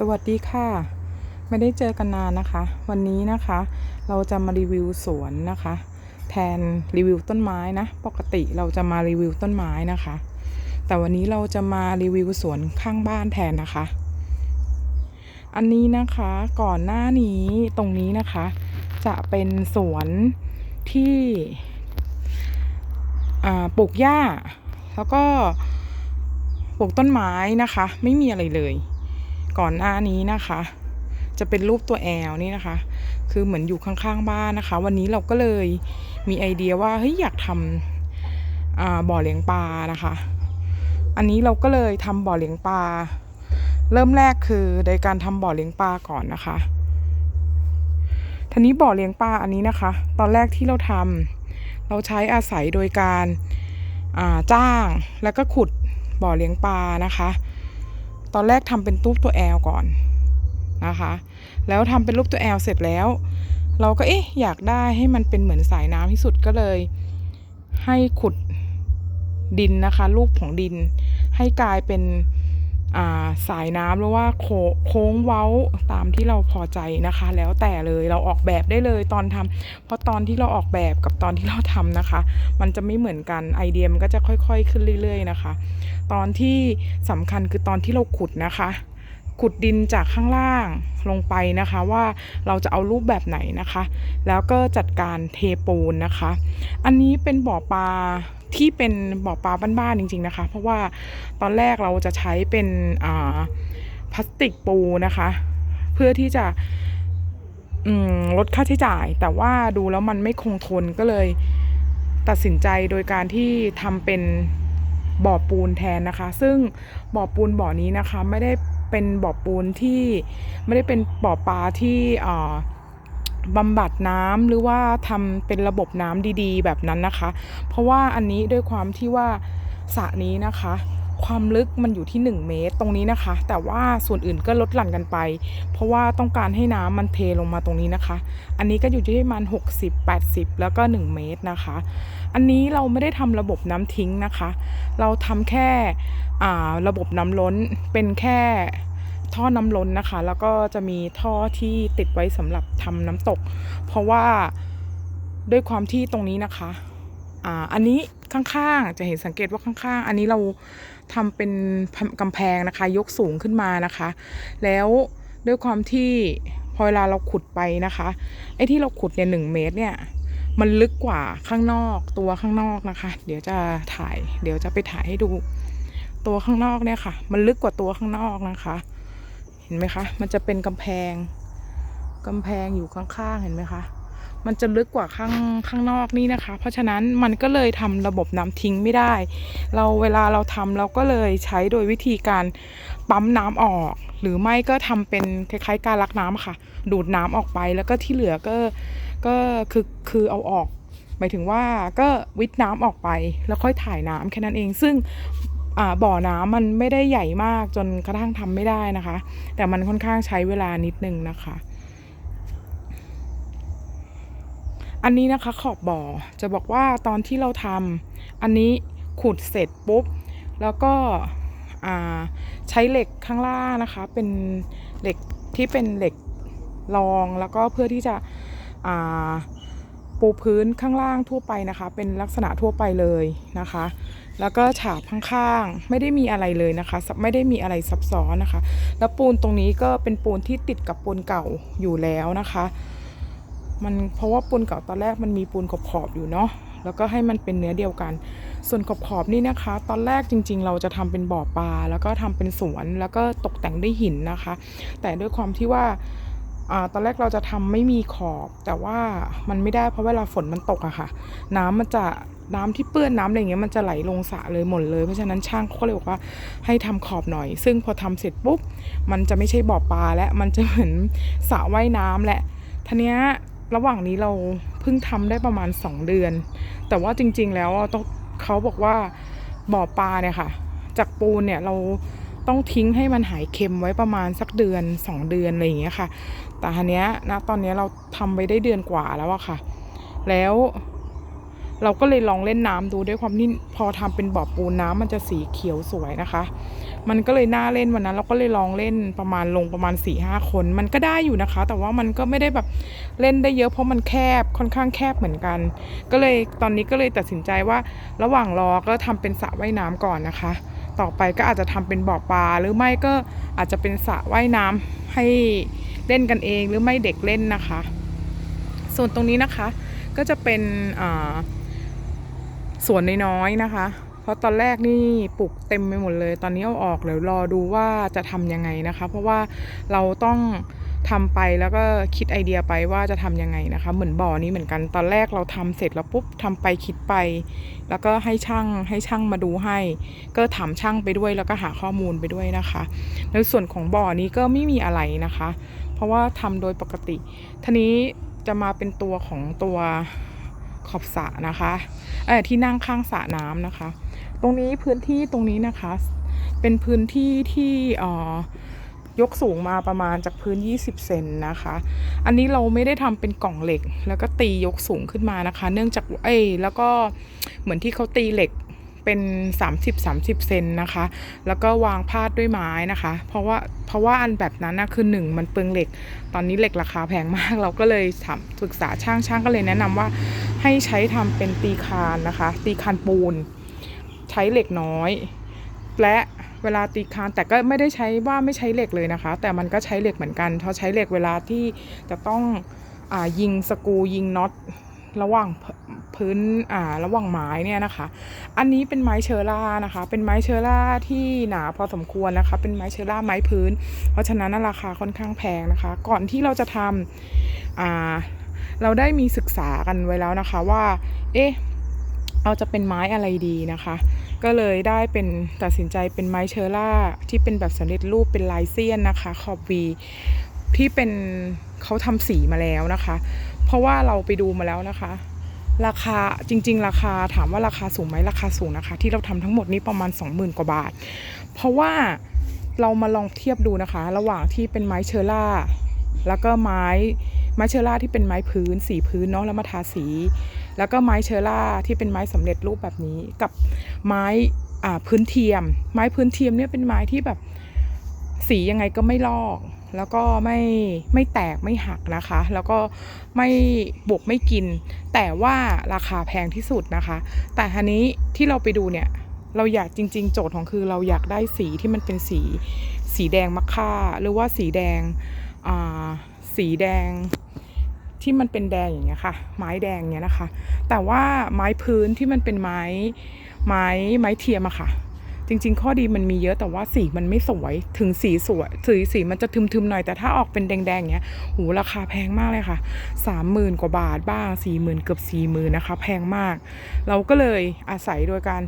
สวัสดีค่ะ ไม่ได้เจอกันนานนะคะ วันนี้นะคะ เราจะมารีวิวสวนนะคะ แทนรีวิวต้นไม้นะ ปกติเราจะมารีวิวต้นไม้นะคะ แต่วันนี้เราจะมารีวิวสวนข้างบ้านแทนนะคะ อันนี้นะคะก่อนหน้านี้ตรงนี้นะคะ จะเป็นสวนที่ปลูกหญ้า แล้วก็ปลูกต้นไม้นะคะ ไม่มีอะไรเลย ก่อนหน้านี้นะคะ จะเป็นรูปตัวแอลนี่นะคะ คือเหมือนอยู่ข้างๆบ้านนะคะ วันนี้เราก็เลยมีไอเดียว่าเฮ้ยอยากทำบ่อเลี้ยงปลานะคะ อันนี้เราก็เลยทำบ่อเลี้ยงปลาเริ่มแรกคือโดยการทำบ่อเลี้ยงปลาก่อนนะคะทีนี้บ่อเลี้ยงปลาอันนี้นะคะ ตอนแรกที่เราทำเราใช้อาศัยโดยการาจ้างแล้วก็ขุดบ่อเลี้ยงปลานะคะ ตอนแรกทำเป็นรูปตัวแอลก่อนนะคะ แล้วทำเป็นรูปตัวแอลเสร็จแล้ว เราก็เอ๊ะอยากได้ให้มันเป็นเหมือนสายน้ำที่สุดก็เลย ให้ขุดดินนะคะ รูปของดิน ให้กลายเป็นอ่าสายน้ำหรือว่าโค้งเว้าตามที่เราพอใจนะคะ แล้วแต่เลยเราออกแบบได้เลยตอนทำเพราะตอนที่เราออกแบบกับตอนที่เราทำนะคะ มันจะไม่เหมือนกันไอเดียมันก็จะค่อย ๆ ขึ้นเรื่อย ๆ นะคะ ตอนที่สำคัญคือตอนที่เราขุดนะคะ ขุดดินจากข้างล่างลงไปนะคะว่าเราจะเอารูปแบบไหนนะคะ แล้วก็จัดการเทปูนนะคะ อันนี้เป็นบ่อปลาที่เป็นบ่อปลาบ้านๆจริง ๆนะคะ เพราะว่าตอนแรกเราจะใช้เป็นพลาสติกปูนะคะ เพื่อที่จะลดค่าใช้จ่าย แต่ว่าดูแล้วมันไม่คงทนก็เลย ตัดสินใจโดยการที่ทำเป็น บ่อปูนแทนนะคะ ซึ่งบ่อปูนบ่อนี้นะคะไม่ได้เป็นบ่อปูนที่ไม่ได้เป็นบ่อปลาที่บำบัดน้ำหรือว่าทำเป็นระบบน้ำดีๆ แบบนั้นนะคะ เพราะว่าอันนี้ด้วยความที่ว่าสระนี้นะคะ ความลึกมันอยู่ที่ 1 เมตรตรงนี้นะคะ แต่ว่าส่วนอื่นก็ลดหลั่นกันไป เพราะว่าต้องการให้น้ำมันเทลงมาตรงนี้นะคะ อันนี้ก็อยู่ที่ประมาณ60 80 แล้วก็ 1 เมตรนะคะ อันนี้เราไม่ได้ทำระบบน้ำทิ้งนะคะ เราทำแค่อ่าระบบน้ำล้นเป็นแค่ท่อน้ำล้นนะคะ แล้วก็จะมีท่อที่ติดไว้สำหรับทำน้ำตก เพราะว่าด้วยความที่ตรงนี้นะคะอ่าอันนี้ข้างๆ จะเห็นสังเกตว่าข้างๆ อันนี้เราทำเป็นกำแพงนะคะ ยกสูงขึ้นมานะคะ แล้วด้วยความที่พอเวลาเราขุดไปนะคะ ไอ้ที่เราขุดเนี่ยหนึ่งเมตรเนี่ย มันลึกกว่าข้างนอกตัวข้างนอกนะคะ เดี๋ยวจะถ่าย เดี๋ยวจะไปถ่ายให้ดู ตัวข้างนอกเนี่ยค่ะ มันลึกกว่าตัวข้างนอกนะคะ เห็นไหมคะ มันจะเป็นกำแพงกำแพงอยู่ข้างๆเห็นไหมคะมันจะลึกกว่าข้างข้างนอกนี่นะคะ เพราะฉะนั้นมันก็เลยทำระบบน้ำทิ้งไม่ได้ เราเวลาเราทำเราก็เลยใช้โดยวิธีการปั๊มน้ำออก หรือไม่ก็ทำเป็นคล้ายๆ การลักน้ำอะค่ะ ดูดน้ำออกไปแล้วก็ที่เหลือก็ ก็คือคือเอาออก หมายถึงว่าก็วิทน้ำออกไปแล้วค่อยถ่ายน้ำแค่นั้นเอง ซึ่งบ่อน้ำมันไม่ได้ใหญ่มากจนกระทั่งทำไม่ได้นะคะ แต่มันค่อนข้างใช้เวลานิดนึงนะคะ อันนี้นะคะขอบบ่อจะบอกว่าตอนที่เราทำอันนี้ขุดเสร็จปุ๊บ แล้วก็ใช้เหล็กข้างล่างนะคะ เป็นเหล็กที่เป็นเหล็กรองแล้วก็เพื่อที่จะ ปูพื้นข้างล่างทั่วไปนะคะ เป็นลักษณะทั่วไปเลยนะคะ แล้วก็ฉาบข้างๆไม่ได้มีอะไรเลยนะคะ ไม่ได้มีอะไรซับซ้อนนะคะ แล้วปูนตรงนี้ก็เป็นปูนที่ติดกับปูนเก่าอยู่แล้วนะคะ มันเพราะว่าปูนเก่าตอนแรกมันมีปูนขอบๆอยู่เนาะแล้วก็ให้มันเป็นเนื้อเดียวกัน ส่วนขอบขอบๆนี่นะคะ ตอนแรกจริง ๆ เราจะทำเป็นบ่อปลา แล้วก็ทำเป็นสวน แล้วก็ตกแต่งด้วยหินนะคะ แต่ด้วยความที่ว่า อ่าตอนแรกเราจะทำไม่มีขอบแต่ว่ามันไม่ได้เพราะเวลาฝนมันตกอะค่ะ น้ำมันจะน้ำที่เปื้อนน้ำอะไรเงี้ยมันจะไหลลงสระเลยหมดเลย เพราะฉะนั้นช่างเขาก็เลยบอกว่าให้ทำขอบหน่อย ซึ่งพอทำเสร็จปุ๊บ มันจะไม่ใช่บ่อปลาและมันจะเหมือนสระว่ายน้ำแหละทีเนี้ยระหว่างนี้เราเพิ่งทำได้ประมาณ 2 เดือน แต่ว่าจริง ๆ แล้วอะต้องเขาบอกว่าบ่อปลาเนี่ยค่ะ จากปูนเนี่ยเราต้องทิ้งให้มันหายเค็มไว้ประมาณสักเดือน 2 เดือนอะไรอย่างเงี้ยค่ะ แต่ทีเนี้ยนะตอนนี้เราทำไปได้เดือนกว่าแล้วอะค่ะ แล้วเราก็เลยลองเล่นน้ำดูด้วยความที่พอทำเป็นบ่อปูนน้ำมันจะสีเขียวสวยนะคะ มันก็เลยน่าเล่นวันนั้น เราก็เลยลองเล่นประมาณลงประมาณ4ี่ห้าคน มันก็ได้อยู่นะคะ แต่ว่ามันก็ไม่ได้แบบเล่นได้เยอะเพราะมันแคบค่อนข้างแคบเหมือนกัน ก็เลยตอนนี้ก็เลยตัดสินใจว่า ระหว่างรอก็ทำเป็นสระว่ายน้ำก่อนนะคะ ต่อไปก็อาจจะทำเป็นบ่อปลาหรือไม่ก็อาจจะเป็นสระว่ายน้ำให้ เล่นกันเองหรือไม่เด็กเล่นนะคะ ส่วนตรงนี้นะคะ ก็จะเป็นอ่าสวนน้อยๆนะคะ เพราะตอนแรกนี่ปลูกเต็มไปหมดเลย ตอนนี้เอาออกเดี๋ยวรอดูว่าจะทำยังไงนะคะ เพราะว่าเราต้องทำไปแล้วก็คิดไอเดียไปว่าจะทำยังไงนะคะ เหมือนบ่อนี้เหมือนกันตอนแรกเราทำเสร็จแล้วปุ๊บทำไปคิดไป แล้วก็ให้ช่างให้ช่างมาดูให้ ก็ถามช่างไปด้วยแล้วก็หาข้อมูลไปด้วยนะคะ ในส่วนของบ่อนี้ก็ไม่มีอะไรนะคะ เพราะว่าทำโดยปกติทีนี้จะมาเป็นตัวของตัวขอบสระนะคะเออที่นั่งข้างสระน้ำนะคะ ตรงนี้พื้นที่ตรงนี้นะคะ เป็นพื้นที่ที่เอ่อยกสูงมาประมาณจากพื้น 20 เซนนะคะ อันนี้เราไม่ได้ทำเป็นกล่องเหล็ก แล้วก็ตียกสูงขึ้นมานะคะ เนื่องจากเอ้แล้วก็เหมือนที่เขาตีเหล็ก เป็น 30-30 เซนนะคะ แล้วก็วางพาดด้วยไม้นะคะ เพราะว่าเพราะว่าอันแบบนั้นนะคือหนึ่งมันเปลืองเหล็ก ตอนนี้เหล็กราคาแพงมาก เราก็เลยถามปรึกษาช่างช่างก็เลยแนะนำว่าให้ใช้ทำเป็นตีคานนะคะ ตีคานปูน ใช้เหล็กน้อย และเวลาตีคานแต่ก็ไม่ได้ใช้ว่าไม่ใช้เหล็กเลยนะคะ แต่มันก็ใช้เหล็กเหมือนกันเพราะใช้เหล็กเวลาที่จะต้องอยิงสกูยิงน็อต ระหว่างพพื้นอ่าระหว่างไม้เนี่ยนะคะ อันนี้เป็นไม้เชอร่านะคะ เป็นไม้เชอร่าที่หนาพอสมควรนะคะ เป็นไม้เชอร่าไม้พื้น เพราะฉะนั้นราคาค่อนข้างแพงนะคะ ก่อนที่เราจะทำอ่าเราได้มีศึกษากันไว้แล้วนะคะว่า เอ๊ะเราจะเป็นไม้อะไรดีนะคะ ก็เลยได้เป็นตัดสินใจเป็นไม้เชอร่าที่เป็นแบบสำเร็จรูปเป็นลายเซียนนะคะ ขอบวีที่เป็นเขาทำสีมาแล้วนะคะ เพราะว่าเราไปดูมาแล้วนะคะ ราคาจริง ๆ ราคาถามว่าราคาสูงไหมราคาสูงนะคะ ที่เราทำทั้งหมดนี้ประมาณ 20,000 กว่าบาท เพราะว่าเรามาลองเทียบดูนะคะ ระหว่างที่เป็นไม้เชอร่า แล้วก็ไม้ไม้เชอร่าที่เป็นไม้พื้นสีพื้นเนาะแล้วมาทาสี แล้วก็ไม้เชอร่าที่เป็นไม้สำเร็จรูปแบบนี้กับไม้อ่าพื้นเทียม ไม้พื้นเทียมเนี่ยเป็นไม้ที่แบบ สียังไงก็ไม่ลอก แล้วก็ไม่ไม่แตกไม่หักนะคะ แล้วก็ไม่บวกไม่กิน แต่ว่าราคาแพงที่สุดนะคะ แต่ทีนี้ที่เราไปดูเนี่ยเราอยากจริง ๆ โจทย์ของคือเราอยากได้สีที่มันเป็นสีสีแดงมะค่า หรือว่าสีแดงอ่าสีแดงที่มันเป็นแดงอย่างเงี้ยค่ะ ไม้แดงเงี้ยนะคะ แต่ว่าไม้พื้นที่มันเป็นไม้ไม้ไม้เทียมอะค่ะ จริง ๆ ข้อดีมันมีเยอะแต่ว่าสีมันไม่สวย ถึงสีสวยสีสีมันจะทึมๆหน่อยแต่ถ้าออกเป็นแดงๆเงี้ยหูราคาแพงมากเลยค่ะสามหมื่นกว่าบาทบ้างสี่หมื่นเกือบสี่หมื่นนะคะ แพงมาก เราก็เลยอาศัยโดยการ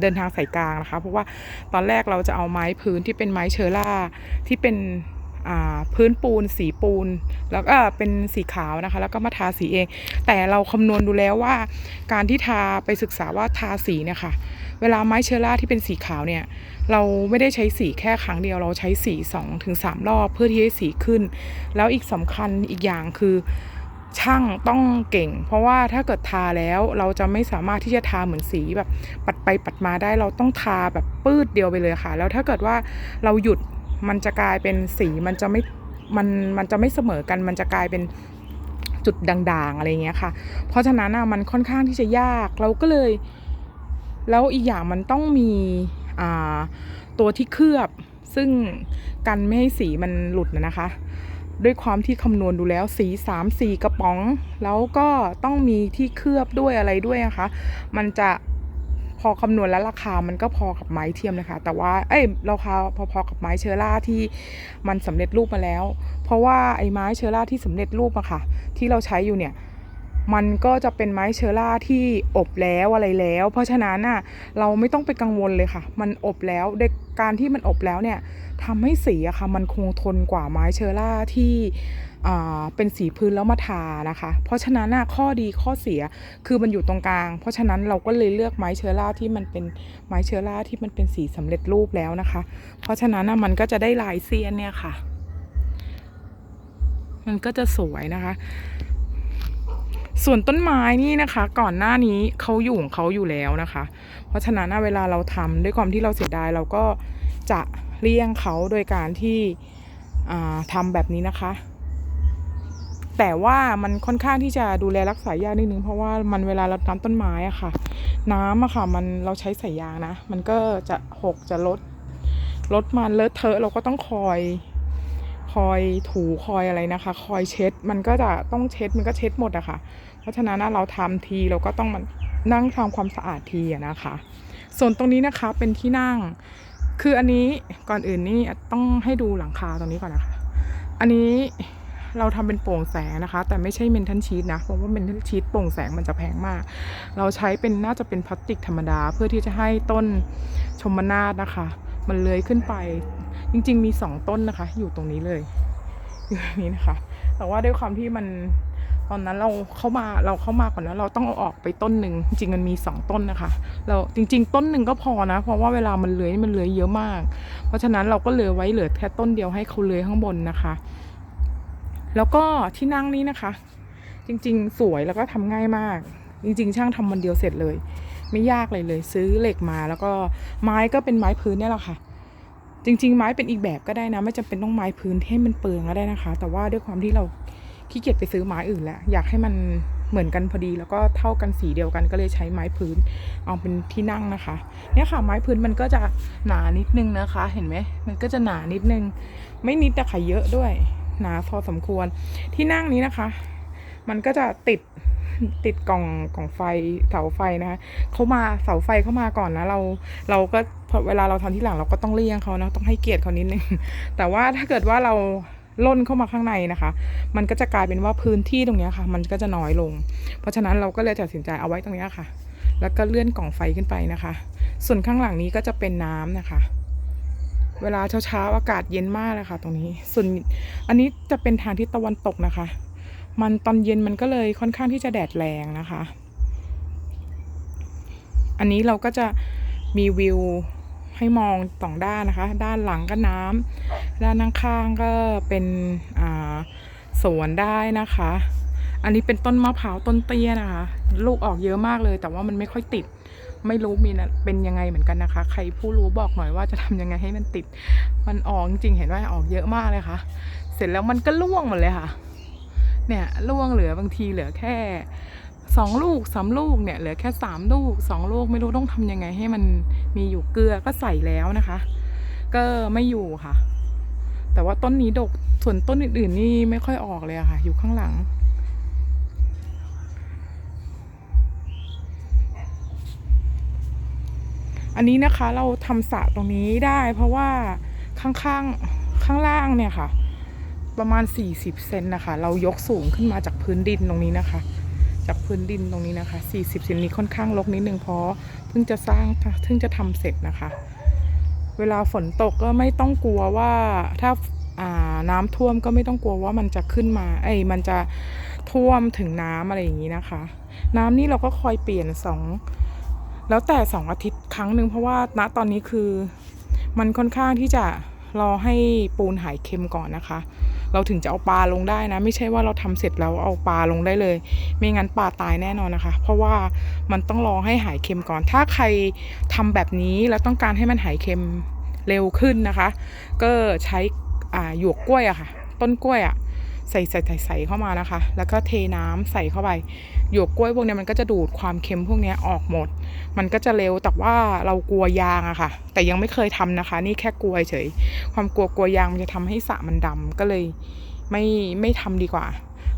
เดินทางสายกลางนะคะ เพราะว่าตอนแรกเราจะเอาไม้พื้นที่เป็นไม้เชอร่าที่เป็นพื้นปูนสีปูน แล้วก็เป็นสีขาวนะคะ แล้วก็มาทาสีเอง แต่เราคำนวณดูแล้วว่า การที่ทาไปศึกษาว่าทาสีเนี่ยค่ะ เวลาไม้เชอราที่เป็นสีขาวเนี่ย เราไม่ได้ใช้สีแค่ครั้งเดียวเราใช้สี2ถึง3รอบเพื่อที่ให้สีขึ้น แล้วอีกสำคัญอีกอย่างคือช่างต้องเก่ง เพราะว่าถ้าเกิดทาแล้วเราจะไม่สามารถที่จะทาเหมือนสีแบบปัดไปปัดมาได้เราต้องทาแบบปื้ดเดียวไปเลยค่ะ แล้วถ้าเกิดว่าเราหยุดมันจะกลายเป็นสีมันจะไม่มันมันจะไม่เสมอกันมันจะกลายเป็นจุดด่างๆอะไรเงี้ยค่ะ เพราะฉะนั้นอะมันค่อนข้างที่จะยากเราก็เลย แล้วอีกอย่างมันต้องมีตัวที่เคลือบ ซึ่งกันไม่ให้สีมันหลุดนะคะ ด้วยความที่คำนวณดูแล้วสีสามสี่กระป๋อง แล้วก็ต้องมีที่เคลือบด้วยอะไรด้วยนะคะ มันจะพอคำนวณแล้วราคามันก็พอกับไม้เทียมนะคะ แต่ว่า เอ้ย ราคาพอๆกับไม้เชอร่าที่มันสำเร็จรูปมาแล้ว เพราะว่าไอ้ไม้เชอร่าที่สำเร็จรูปอะค่ะ ที่เราใช้อยู่เนี่ย มันก็จะเป็นไม้เชอร่าที่อบแล้วอะไรแล้ว เพราะฉะนั้นน่ะเราไม่ต้องไปกังวลเลยค่ะ มันอบแล้วในการที่มันอบแล้วเนี่ยทำให้สีอะค่ะมันคงทนกว่าไม้เชอร่าที่เป็นสีพื้นแล้วมาทานะคะ เพราะฉะนั้นน่ะข้อดีข้อเสียคือมันอยู่ตรงกลาง เพราะฉะนั้นเราก็เลยเลือกไม้เชอร่าที่มันเป็นไม้เชอร่าที่มันเป็นสีสำเร็จรูปแล้วนะคะ เพราะฉะนั้นน่ะมันก็จะได้ลายเซียนเนี่ยค่ะ มันก็จะสวยนะคะ ส่วนต้นไม้นี่นะคะ ก่อนหน้านี้เขาอยู่ของเขาอยู่แล้วนะคะ เพราะฉะนั้นเวลาเราทำด้วยความที่เราเสียดายเราก็จะเลี่ยงเขาโดยการที่อ่าทำแบบนี้นะคะ แต่ว่ามันค่อนข้างที่จะดูแลรักษายากนิดนึงเพราะว่ามันเวลาเราทำต้นไม้อะค่ะ น้ำอะค่ะมันเราใช้สายยางนะ มันก็จะหกจะลดลดมันเลอะเทอะเราก็ต้องคอย คอยถูคอยอะไรนะคะ คอยเช็ด มันก็จะต้องเช็ดมันก็เช็ดหมดอะค่ะ เพราะฉะนั้นเราทำทีเราก็ต้องมานั่งทำความสะอาดทีนะคะ ส่วนตรงนี้นะคะเป็นที่นั่ง คืออันนี้ก่อนอื่นนี่ต้องให้ดูหลังคาตรงนี้ก่อนนะคะ อันนี้เราทำเป็นโปร่งแสงนะคะ แต่ไม่ใช่เมนทัลชีตนะเพราะว่าเมนทัลชีตโปร่งแสงมันจะแพงมาก เราใช้เป็นน่าจะเป็นพลาสติกธรรมดา เพื่อที่จะให้ต้นชมนาทนะคะ มันเลื้อยขึ้นไป จริง ๆ มีสองต้นนะคะ อยู่ตรงนี้เลยอยู่ตรงนี้นะคะ แต่ว่าด้วยความที่มันตอนนั้นเราเข้ามาเราเข้ามาก่อนแล้วเราต้องเอาออกไปต้นหนึ่งจริงมันมีสองต้นนะคะ เราจริง ๆ ต้นหนึ่งก็พอนะ เพราะว่าเวลามันเลื้อยมันเลื้อยเยอะมาก เพราะฉะนั้นเราก็เหลือไว้เหลือแค่ต้นเดียวให้เขาเลื้อยข้างบนนะคะ แล้วก็ที่นั่งนี้นะคะ จริง ๆ สวยแล้วก็ทำง่ายมาก จริง ๆ ช่างทำวันเดียวเสร็จเลย ไม่ยากเลยเลย ซื้อเหล็กมาแล้วก็ไม้ก็เป็นไม้พื้นเนี่ยแหละค่ะ จริง ๆ ไม้เป็นอีกแบบก็ได้นะ ไม่จำเป็นต้องไม้พื้นให้มันเปลืองก็ได้นะคะ แต่ว่าด้วยความที่เราขี้เกียจไปซื้อไม้อื่นแล้วอยากให้มันเหมือนกันพอดีแล้วก็เท่ากันสีเดียวกันก็เลยใช้ไม้พื้นเอาเป็นที่นั่งนะคะเนี่ยค่ะไม้พื้นมันก็จะหนานิดนึงนะคะ เห็นไหมมันก็จะหนานิดนึง ไม่นิดแต่ค่ะเยอะด้วย หนาพอสมควรที่นั่งนี้นะคะ มันก็จะติด ติดกล่องกล่องไฟเสาไฟนะคะเขามาเสาไฟเข้ามาก่อนนะ เราเราก็เวลาเราทำที่หลังเราก็ต้องเลี่ยงเขานะต้องให้เกียรติเขานิดนึงแต่ว่าถ้าเกิดว่าเราล่นเข้ามาข้างในนะคะ มันก็จะกลายเป็นว่าพื้นที่ตรงนี้ค่ะ มันก็จะน้อยลง เพราะฉะนั้นเราก็เลยตัดสินใจเอาไว้ตรงนี้ค่ะ แล้วก็เลื่อนกล่องไฟขึ้นไปนะคะ ส่วนข้างหลังนี้ก็จะเป็นน้ำนะคะ เวลาเช้าๆอากาศเย็นมากเลยค่ะ ตรงนี้ ส่วนอันนี้จะเป็นทางทิศตะวันตกนะคะ มันตอนเย็นมันก็เลยค่อนข้างที่จะแดดแรงนะคะ อันนี้เราก็จะมีวิวให้มองสองด้านนะคะ ด้านหลังก็น้ำด้านข้างๆก็เป็นสวนได้นะคะ อันนี้เป็นต้นมะพร้าวต้นเตี้ยนะคะ ลูกออกเยอะมากเลย แต่ว่ามันไม่ค่อยติด ไม่รู้มีนะเป็นยังไงเหมือนกันนะคะ ใครผู้รู้บอกหน่อยว่าจะทำยังไงให้มันติด มันออกจริงๆเห็นว่าออกเยอะมากเลยค่ะ เสร็จแล้วมันก็ร่วงหมดเลยค่ะ เนี่ยร่วงเหลือบางทีเหลือแค่สองลูกสามลูกเนี่ยเหลือแค่สามลูกสองลูกไม่รู้ต้องทำยังไงให้มันมีอยู่เกลือก็ใส่แล้วนะคะ ก็ไม่อยู่ค่ะ แต่ว่าต้นนี้ดกส่วนต้นอื่นๆนี่ไม่ค่อยออกเลยค่ะ อยู่ข้างหลัง อันนี้นะคะเราทำสระตรงนี้ได้เพราะว่าข้างๆข้างล่างเนี่ยค่ะ ประมาณ 40 เซนนะคะ เรายกสูงขึ้นมาจากพื้นดินตรงนี้นะคะ จากพื้นดินตรงนี้นะคะ 40เซนนี้ค่อนข้างรกนิดนึงเพราะเพิ่งจะสร้างเพิ่งจะทำเสร็จนะคะ เวลาฝนตกก็ไม่ต้องกลัวว่าถ้าาน้ำท่วมก็ไม่ต้องกลัวว่ามันจะขึ้นมาเอ้มันจะท่วมถึงน้ำอะไรอย่างนี้นะคะ น้ำนี่เราก็คอยเปลี่ยนสองแล้วแต่สองอาทิตย์ครั้งหนึ่งเพราะว่าณตอนนี้คือ มันค่อนข้างที่จะรอให้ปูนหายเค็มก่อนนะคะ เราถึงจะเอาปลาลงได้นะ ไม่ใช่ว่าเราทำเสร็จแล้วเอาปลาลงได้เลย ไม่งั้นปลาตายแน่นอนนะคะ เพราะว่ามันต้องรอให้หายเค็มก่อน ถ้าใครทำแบบนี้แล้วต้องการให้มันหายเค็มเร็วขึ้นนะคะ ก็ใช้หยวกกล้วยอะค่ะ ต้นกล้วยอะ ใส่ใส่ใส่ใส่เข้ามานะคะ แล้วก็เทน้ำใส่เข้าไปหยวกกล้วยพวกนี้มันก็จะดูดความเค็มพวกนี้ออกหมด มันก็จะเร็วแต่ว่าเรากลัวยางอะค่ะ แต่ยังไม่เคยทำนะคะ นี่แค่กลัวเฉย ความกลัวกลัวยางมันจะทำให้สระมันดำก็เลยไม่ไม่ทำดีกว่า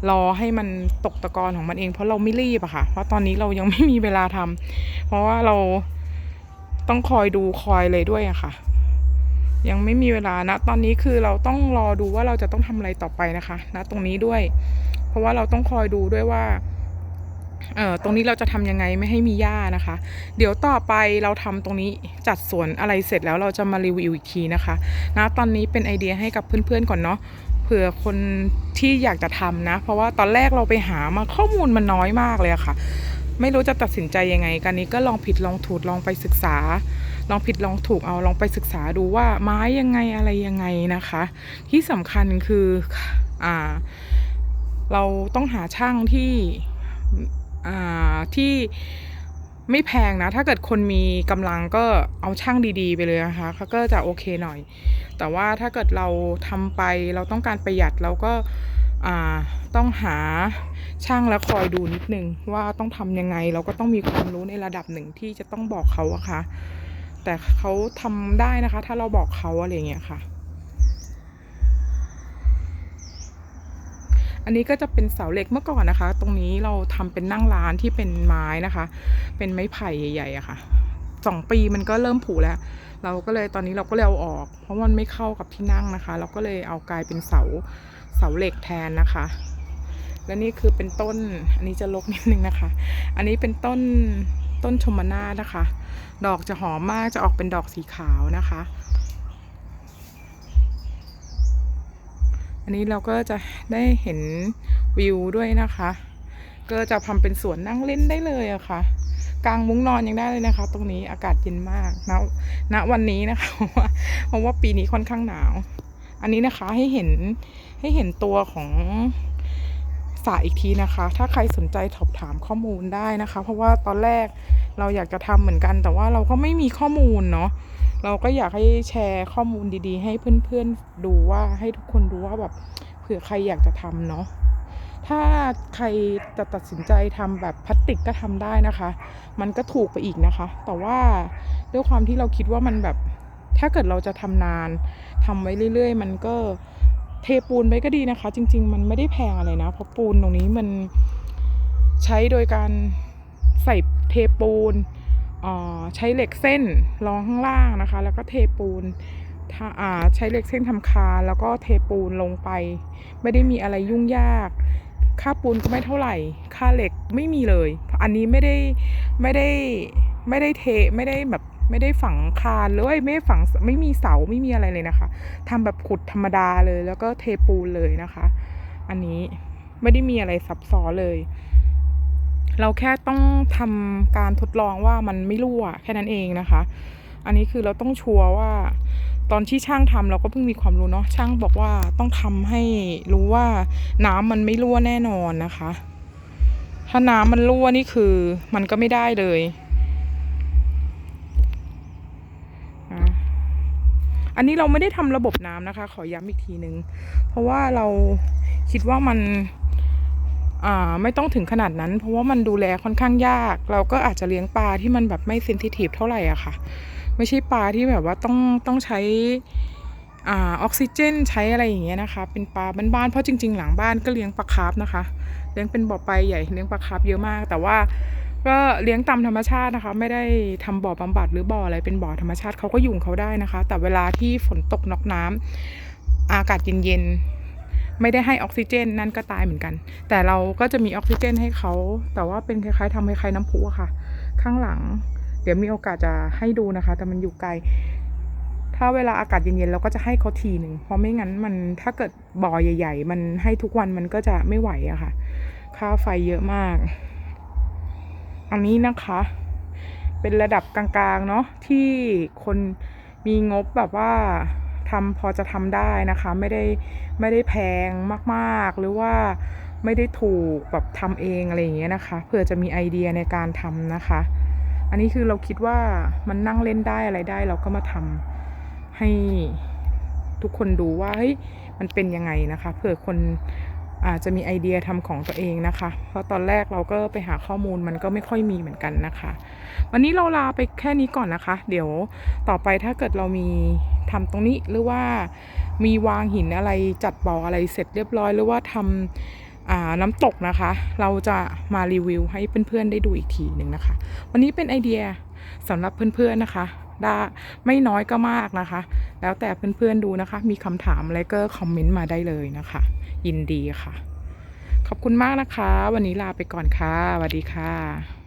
รอให้มันตกตะกอนของมันเอง เพราะเราไม่รีบอะค่ะ เพราะตอนนี้เรายังไม่มีเวลาทำเพราะว่าเราต้องคอยดูคอยเลยด้วยอะค่ะ ยังไม่มีเวลานะ ตอนนี้คือเราต้องรอดูว่าเราจะต้องทำอะไรต่อไปนะคะนะตรงนี้ด้วย เพราะว่าเราต้องคอยดูด้วยว่าเอ่อตรงนี้เราจะทำยังไงไม่ให้มีหญ้านะคะ เดี๋ยวต่อไปเราทำตรงนี้จัดสวนอะไรเสร็จแล้วเราจะมารีวิวอีกทีนะคะนะตอนนี้เป็นไอเดียให้กับเพื่อนๆก่อนเนาะเผื่อคนที่อยากจะทำนะ เพราะว่าตอนแรกเราไปหามาข้อมูลมันน้อยมากเลยะค่ะ ไม่รู้จะตัดสินใจยังไง กันนี้ก็ลองผิดลองถูกลองไปศึกษา ลองผิดลองถูกเอาลองไปศึกษาดูว่าไม้ยังไงอะไรยังไงนะคะ ที่สำคัญคืออ่าเราต้องหาช่างที่อ่าที่ไม่แพงนะ ถ้าเกิดคนมีกำลังก็เอาช่างดีๆ ไปเลยนะคะเขาก็จะโอเคหน่อย แต่ว่าถ้าเกิดเราทำไปเราต้องการประหยัดเราก็ต้องหาช่างแล้วคอยดูนิดนึงว่าต้องทำยังไง เราก็ต้องมีความรู้ในระดับหนึ่งที่จะต้องบอกเขาอะค่ะ แต่เขาทำได้นะคะ ถ้าเราบอกเขาอะไรเงี้ยค่ะ อันนี้ก็จะเป็นเสาเหล็กเมื่อก่อนนะคะ ตรงนี้เราทำเป็นนั่งร้านที่เป็นไม้นะคะ เป็นไม้ไผ่ใหญ่ๆอะค่ะสองปีมันก็เริ่มผุแล้ว เราก็เลยตอนนี้เราก็เลยเอาออก เพราะมันไม่เข้ากับที่นั่งนะคะ เราก็เลยเอากลายเป็นเสาเสาเหล็กแทนนะคะ และนี่คือเป็นต้น อันนี้จะลกนิดนึงนะคะ อันนี้เป็นต้น ต้นชมนานะคะ ดอกจะหอมมากจะออกเป็นดอกสีขาวนะคะ อันนี้เราก็จะได้เห็นวิวด้วยนะคะ ก็จะทำเป็นสวนนั่งเล่นได้เลยอะค่ะกลางมุ้งนอนยังได้เลยนะคะ ตรงนี้อากาศเย็นมากณณวันนี้นะคะเพราะว่าเพราะว่าปีนี้ค่อนข้างหนาว อันนี้นะคะให้เห็นให้เห็นตัวของ สระอีกทีนะคะ ถ้าใครสนใจสอบถามข้อมูลได้นะคะ เพราะว่าตอนแรกเราอยากจะทำเหมือนกัน แต่ว่าเราก็ไม่มีข้อมูลเนาะเราก็อยากให้แชร์ข้อมูลดีๆ ให้เพื่อนๆดูว่าให้ทุกคนดูว่าแบบเผื่อใครอยากจะทำเนาะถ้าใครจะตัดสินใจทำแบบพลาสติกก็ทำได้นะคะ มันก็ถูกไปอีกนะคะ แต่ว่าด้วยความที่เราคิดว่ามันแบบถ้าเกิดเราจะทำนานทำไว้เรื่อย ๆ มันก็ เทปูนไปก็ดีนะคะ จริง ๆ มันไม่ได้แพงอะไรนะ เพราะปูนตรงนี้มันใช้โดยการใส่เทปูนอ่าใช้เหล็กเส้นรองข้างล่างนะคะ แล้วก็เทปูนถ้าอ่าใช้เหล็กเส้นทำคานแล้วก็เทปูนลงไป ไม่ได้มีอะไรยุ่งยาก ค่าปูนก็ไม่เท่าไหร่ ค่าเหล็กไม่มีเลย อันนี้ไม่ได้ไม่ได้ไม่ได้เทไม่ได้แบบ ไม่ได้ฝังคานหรือว่าไม่ได้ฝังไม่มีเสาไม่มีอะไรเลยนะคะทำแบบขุดธรรมดาเลย แล้วก็เทปูนเลยนะคะ อันนี้ไม่ได้มีอะไรซับซ้อนเลย เราแค่ต้องทำการทดลองว่ามันไม่รั่วแค่นั้นเองนะคะ อันนี้คือเราต้องชัวร์ว่า ตอนที่ช่างทำเราก็เพิ่งมีความรู้เนาะช่างบอกว่าต้องทำให้รู้ว่าน้ำมันไม่รั่วแน่นอนนะคะ ถ้าน้ำมันรั่วนี่คือมันก็ไม่ได้เลยอะ อันนี้เราไม่ได้ทำระบบน้ำนะคะ ขอย้ำอีกทีนึง เพราะว่าเราคิดว่ามันอ่าไม่ต้องถึงขนาดนั้น เพราะว่ามันดูแลค่อนข้างยาก เราก็อาจจะเลี้ยงปลาที่มันแบบไม่เซนซิทีฟเท่าไหร่อะค่ะ ไม่ใช่ปลาที่แบบว่าต้องต้องใช้อออกซิเจนใช้อะไรอย่างเงี้ยนะคะ เป็นปลาบ้านๆเพราะจริง ๆ หลังบ้านก็เลี้ยงปลาคาร์ฟนะคะ เลี้ยงเป็นบ่อปลาใหญ่เลี้ยงปลาคาร์ฟเยอะมาก แต่ว่า ก็เลี้ยงตามธรรมชาตินะคะ ไม่ได้ทำบ่อบำบัดหรือบ่ออะไรเป็นบ่อธรรมชาติเขาก็อยู่ของเขาได้นะคะ แต่เวลาที่ฝนตกนอกน้ำอากาศเย็นๆไม่ได้ให้ออกซิเจนนั่นก็ตายเหมือนกัน แต่เราก็จะมีออกซิเจนให้เขาแต่ว่าเป็นคล้ายๆทำคล้ายๆน้ำพุอะค่ะ ข้างหลัง เดี๋ยวมีโอกาสจะให้ดูนะคะ แต่มันอยู่ไกลถ้าเวลาอากาศเย็นๆเราก็จะให้เขาทีหนึ่งเพราะไม่งั้นมันถ้าเกิดบ่อใหญ่ ๆ มันให้ทุกวันมันก็จะไม่ไหวอะค่ะ ค่าไฟเยอะมาก อันนี้นะคะ เป็นระดับกลางๆเนาะที่คนมีงบแบบว่าทำพอจะทำได้นะคะ ไม่ได้ไม่ได้แพงมากๆ หรือว่าไม่ได้ถูกแบบทำเองอะไรอย่างเงี้ยนะคะเผื่อจะมีไอเดียในการทำนะคะ อันนี้คือเราคิดว่ามันนั่งเล่นได้อะไรได้ เราก็มาทำให้ทุกคนดูว่าเฮ้ยมันเป็นยังไงนะคะเผื่อคน อาจจะมีไอเดียทำของตัวเองนะคะ เพราะตอนแรกเราก็ไปหาข้อมูลมันก็ไม่ค่อยมีเหมือนกันนะคะ วันนี้เราลาไปแค่นี้ก่อนนะคะ เดี๋ยวต่อไปถ้าเกิดเรามีทำตรงนี้หรือว่ามีวางหินอะไรจัดบ่ออะไรเสร็จเรียบร้อย หรือว่าทำอ่าน้ำตกนะคะ เราจะมารีวิวให้เพื่อนๆได้ดูอีกทีหนึ่งนะคะ วันนี้เป็นไอเดียสำหรับเพื่อนๆนะคะได้ไม่น้อยก็มากนะคะ แล้วแต่เพื่อนๆดูนะคะ มีคำถามอะไรก็คอมเมนต์มาได้เลยนะคะ ยินดีค่ะ ขอบคุณมากนะคะ วันนี้ลาไปก่อนค่ะสวัสดีค่ะ